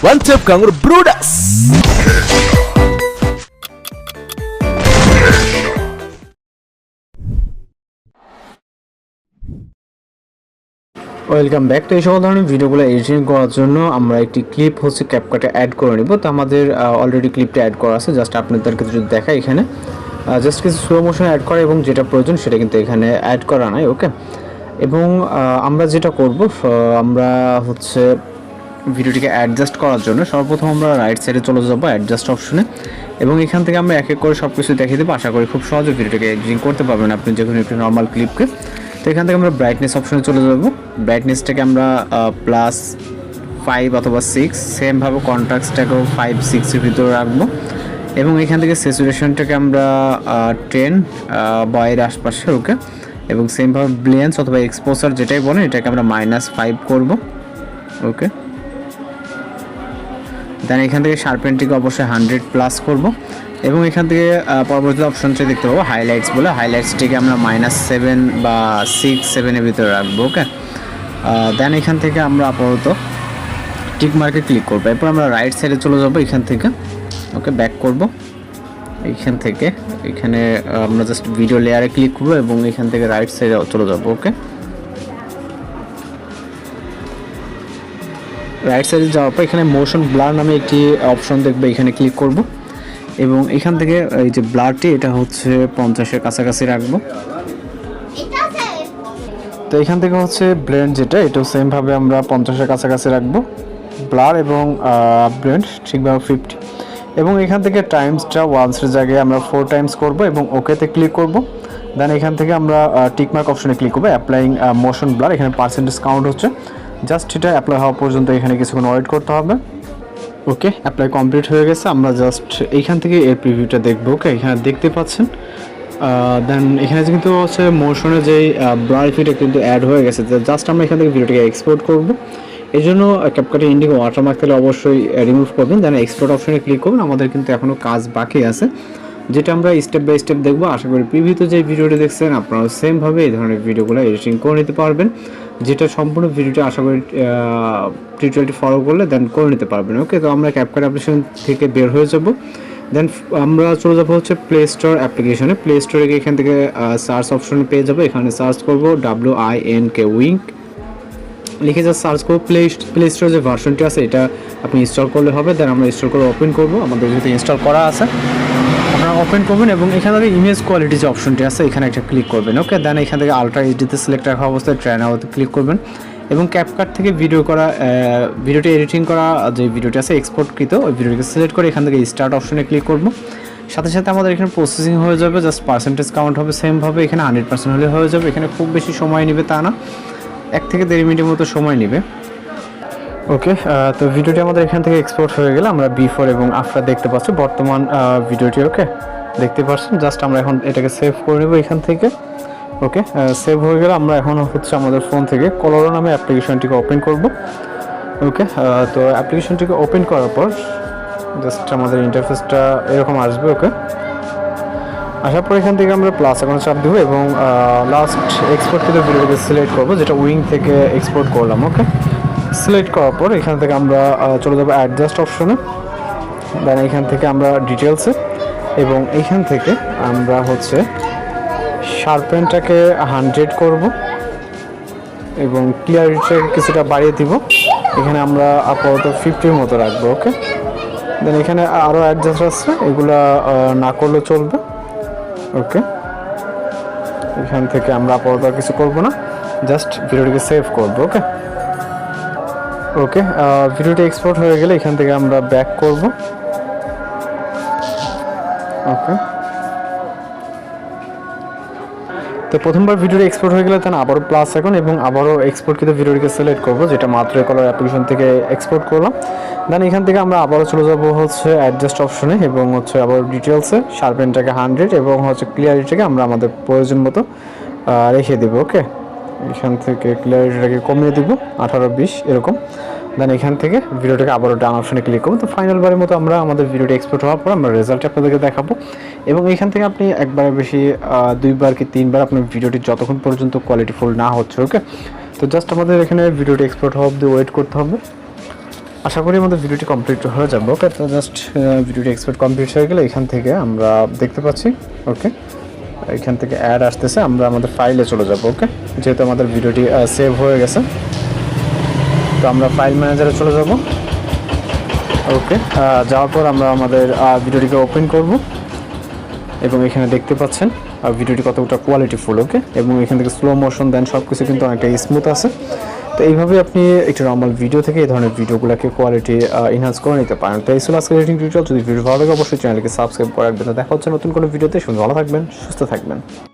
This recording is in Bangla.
One Tap Kangaroo Brudas. Welcome back তো এই সকল ধরনের ভিডিওগুলো এডিটিং করার জন্য আমরা একটি ক্লিপ হচ্ছে ক্যাপকাটে অ্যাড করে নিব। তো আমাদের অলরেডি ক্লিপটা অ্যাড করা আছে। জাস্ট আপনাদেরকে যদি দেখা এখানে। জাস্ট কিছু স্লো মোশন অ্যাড করা এবং যেটা প্রয়োজন সেটা কিন্তু এখানে অ্যাড করা নাই ওকে এবং আমরা যেটা করব আমরা হচ্ছে ভিডিওটিকে অ্যাডজাস্ট করার জন্য সর্বপ্রথম আমরা রাইট সাইডে চলে যাব অ্যাডজাস্ট অপশনে এবং এখান থেকে আমরা এক এক করে সব কিছু দেখিয়ে দেবো। আশা করি খুব সহজে ভিডিওটিকে এডিটিং করতে পারবেন আপনি যে কোনো একটি নর্মাল ক্লিপকে তো এখান থেকে আমরা ব্রাইটনেস অপশনে চলে যাব। ব্রাইটনেসটাকে আমরা প্লাস ফাইভ অথবা সিক্স সেমভাবে কন্ট্রাক্টসটাকেও ফাইভ সিক্সের ভিতরে রাখব। এবং এখান থেকে স্যাচুরেশনটাকে আমরা টেন বয়ের আশপাশে ওকে এবং সেমভাবে ব্লেন্স অথবা এক্সপোজার যেটাই বলেন, এটাকে আমরা মাইনাস ফাইভ করব ওকে দেন এখান থেকে শার্পেনটিকে অবশ্যই হান্ড্রেড প্লাস করব। এবং এখান থেকে পরবর্তী অপশনটা দেখতে পাবো হাইলাইটস বলে। হাইলাইটসটিকে আমরা মাইনাস সেভেন বা সিক্স সেভেনের ভিতরে রাখব ওকে দেন এখান থেকে আমরা আপাতত টিক মার্কে ক্লিক করব। এরপর আমরা রাইট সাইডে চলে যাব এখান থেকে ওকে ব্যাক করব। এইখান থেকে, এখানে আমরা জাস্ট ভিডিও লেয়ারে ক্লিক করব এবং এখান থেকে রাইট সাইডে চলে যাব ওকে রাইট সাইডে যাওয়ার পর এখানে মোশন ব্লার নামে একটি অপশন দেখবে, এখানে ক্লিক করব। এবং এখান থেকে এই যে ব্লারটি এটা হচ্ছে পঞ্চাশের কাছাকাছি রাখব। তো এখান থেকে হচ্ছে ব্লেন্ড যেটা, এটাও সেমভাবে আমরা পঞ্চাশের কাছাকাছি রাখব। ব্লার এবং ব্লেন্ড ঠিকভাবে ফিফটি এবং এখান থেকে টাইমসটা ওয়ান্সের জায়গায় আমরা ফোর টাইমস করব এবং ওকেতে ক্লিক করব। দেন এখান থেকে আমরা টিকমার্ক অপশনে ক্লিক করব অ্যাপ্লাইং মোশন ব্লার এখানে পার্সেন্টেজ কাউন্ট হচ্ছে। জাস্ট এটা অ্যাপ্লাই হওয়া পর্যন্ত এখানে কিছুক্ষণ ওয়েট করতে হবে। ওকে অ্যাপ্লাই কমপ্লিট হয়ে গেছে। আমরা জাস্ট এইখান থেকে এর প্রিভিউটা দেখব ওকে এখানে দেখতে পাচ্ছেন। দেন এখানে কিন্তু হচ্ছে মোশনের যে ব্লার ফিটা কিন্তু অ্যাড হয়ে গেছে। জাস্ট আমরা এখান থেকে ভিডিওটিকে এক্সপোর্ট করব। এই জন্য ক্যাপকাটে ইন্ডিগো ওয়াটারমার্ক তাহলে অবশ্যই রিমুভ করবেন। দেন এক্সপোর্ট অপশনে ক্লিক করবেন। আমাদের কিন্তু এখনও কাজ বাকি আছে। যেটা আমরা স্টেপ বাই স্টেপ দেখব। আশা করি প্রিভিউতে যে ভিডিওটি দেখছেন আপনারা সেমভাবে এই ধরনের ভিডিওগুলো এডিটিং করে নিতে পারবেন। যেটা সম্পূর্ণ ভিডিওটি আশা করি টিউটোরিয়ালটি ফলো করলে দেন করে নিতে পারবেন। ওকে তো আমরা ক্যাপকাট অ্যাপ্লিকেশন থেকে বের হয়ে যাব। দেন আমরা চলে যাব হচ্ছে প্লে স্টোর অ্যাপ্লিকেশনে প্লে স্টোরে গিয়ে এখান থেকে সার্চ অপশন পেয়ে যাব। এখানে সার্চ করব W I N K wink লিখে যা সার্চ করব প্লে প্লে স্টোরে যে ভার্সনটি আছে, এটা আপনি ইনস্টল করলে হবে। দেন আমরা ইনস্টল করে ওপেন করব। আমাদের যেহেতু ইনস্টল করা আছে। ওপেন করবেন এবং এখান থেকে ইমেজ কোয়ালিটি যে অপশনটি আছে, এখানে একটা ক্লিক করবেন ওকে দেন এখান থেকে আলট্রা এইচডিতে সিলেক্ট রাখা অবস্থায় ট্রেন আওয়াতে ক্লিক করবেন এবং ক্যাপকাট থেকে ভিডিও করা ভিডিওটি এডিটিং করা যে ভিডিওটি আছে এক্সপোর্টকৃত ওই ভিডিওটিকে সিলেক্ট করে এখান থেকে স্টার্ট অপশনে ক্লিক করব। সাথে সাথে আমাদের এখানে প্রসেসিং হয়ে যাবে জাস্ট পার্সেন্টেজ কাউন্ট হবে সেমভাবে এখানে হান্ড্রেড পার্সেন্ট হলে হয়ে যাবে, এখানে খুব বেশি সময় নেবে তা না, এক থেকে দেড় মিনিটের মতো সময় নেবে। ওকে তো ভিডিওটি আমাদের এখান থেকে এক্সপোর্ট হয়ে গেলে আমরা বিফোর এবং আফটার দেখতে পাচ্ছি। বর্তমান ভিডিওটি ওকে দেখতে পাচ্ছেন জাস্ট আমরা এখন এটাকে সেভ করে নেব এখান থেকে। ওকে সেভ হয়ে গেলে আমরা এখন হচ্ছে আমাদের ফোন থেকে কলোরো নামে অ্যাপ্লিকেশনটিকে ওপেন করব। ওকে তো অ্যাপ্লিকেশনটিকে ওপেন করার পর জাস্ট আমাদের ইন্টারফেসটা এরকম আসবে ওকে আসার পর এখান থেকে আমরা প্লাস এখন চাপ দেবো এবং লাস্ট এক্সপোর্ট থেকে ভিডিওকে সিলেক্ট করব, যেটা উইং থেকে এক্সপোর্ট করলাম ওকে সিলেক্ট করার পর এখান থেকে আমরা চলে যাব অ্যাডজাস্ট অপশনে দেন এখান থেকে আমরা ডিটেলসে এবং এখান থেকে আমরা হচ্ছে শার্পেনটাকে হান্ড্রেড করব। এবং ক্লিয়ারিটিটাকে কিছুটা বাড়িয়ে দিব। এখানে আমরা আপাতত ফিফটির মতো রাখব ওকে দেন এখানে আরও অ্যাডজাস্ট আছে, এগুলা না করলে চলবে ওকে এখান থেকে আমরা আপাতত কিছু করব না। জাস্ট ভিডিওটিকে সেভ করব ওকে ওকে ভিডিওটি এক্সপোর্ট হয়ে গেলে এখান থেকে আমরা ব্যাক করব। ওকে তো প্রথমবার ভিডিওটি এক্সপোর্ট হয়ে গেলে তাহলে আবারও প্লাস এখন এবং আবারও এক্সপোর্ট কিন্তু ভিডিওটিকে সিলেক্ট করব, যেটা মাত্র কলার অ্যাপ্লিকেশন থেকে এক্সপোর্ট করলাম। দেন এখান থেকে আমরা আবারও চলে যাব হচ্ছে অ্যাডজাস্ট অপশনে এবং হচ্ছে আবার ডিটেলসে শার্পেনটাকে হান্ড্রেড এবং হচ্ছে ক্লিয়ারিটিকে আমরা আমাদের প্রয়োজন মতো রেখে দেবো ওকে থেকে ক্লিয়ারিটিটাকে কমিয়ে দিব, আঠারো বিশ, এরকম। দেন এখান থেকে ভিডিওটাকে আবারও ডান অপশনে ক্লিক করব। তো ফাইনাল বারের মতো আমরা আমাদের ভিডিওটি এক্সপোর্ট হওয়ার পর আমরা রেজাল্ট আপনাদেরকে দেখাবো। এবং এখান থেকে আপনি একবারের বেশি দুইবার কি তিনবার আপনার ভিডিওটি যতক্ষণ পর্যন্ত কোয়ালিটি কোয়ালিটিফুল না হচ্ছে ওকে তো জাস্ট আমাদের এখানে ভিডিওটি এক্সপোর্ট হওয়া অব্দি ওয়েট করতে হবে। আশা করি আমাদের ভিডিওটি কমপ্লিট হয়ে যাবে ওকে তো জাস্ট ভিডিওটি এক্সপোর্ট কমপ্লিট হয়ে গেলে এখান থেকে আমরা দেখতে পাচ্ছি ওকে এখান থেকে অ্যাড আসতেছে, আমরা আমাদের ফাইলে চলে যাব ওকে যেহেতু আমাদের ভিডিওটি সেভ হয়ে গেছে। তো আমরা ফাইল ম্যানেজারে চলে যাব ওকে যাওয়ার পর আমরা আমাদের ভিডিওটিকে ওপেন করব। এবং এখানে দেখতে পাচ্ছেন ভিডিওটি কতটা কোয়ালিটিফুল ওকে এবং এখান থেকে স্লো মোশন দেন সব কিছু কিন্তু অনেকটা স্মুথ আছে। তো এইভাবে আপনি একটু নর্মাল ভিডিও থেকে এই ধরনের ভিডিওগুলোকে কোয়ালিটি এনহান্স করে নিতে পারেন। তো এই ছিল আজকের রেটিং টিউটোরিয়াল যদি ভিডিও ভালো লাগে, অবশ্যই চ্যানেলকে সাবস্ক্রাইব করে রাখবেন। তো দেখা হচ্ছে নতুন কোনো ভিডিওতে শুনে ভালো থাকবেন, সুস্থ থাকবেন।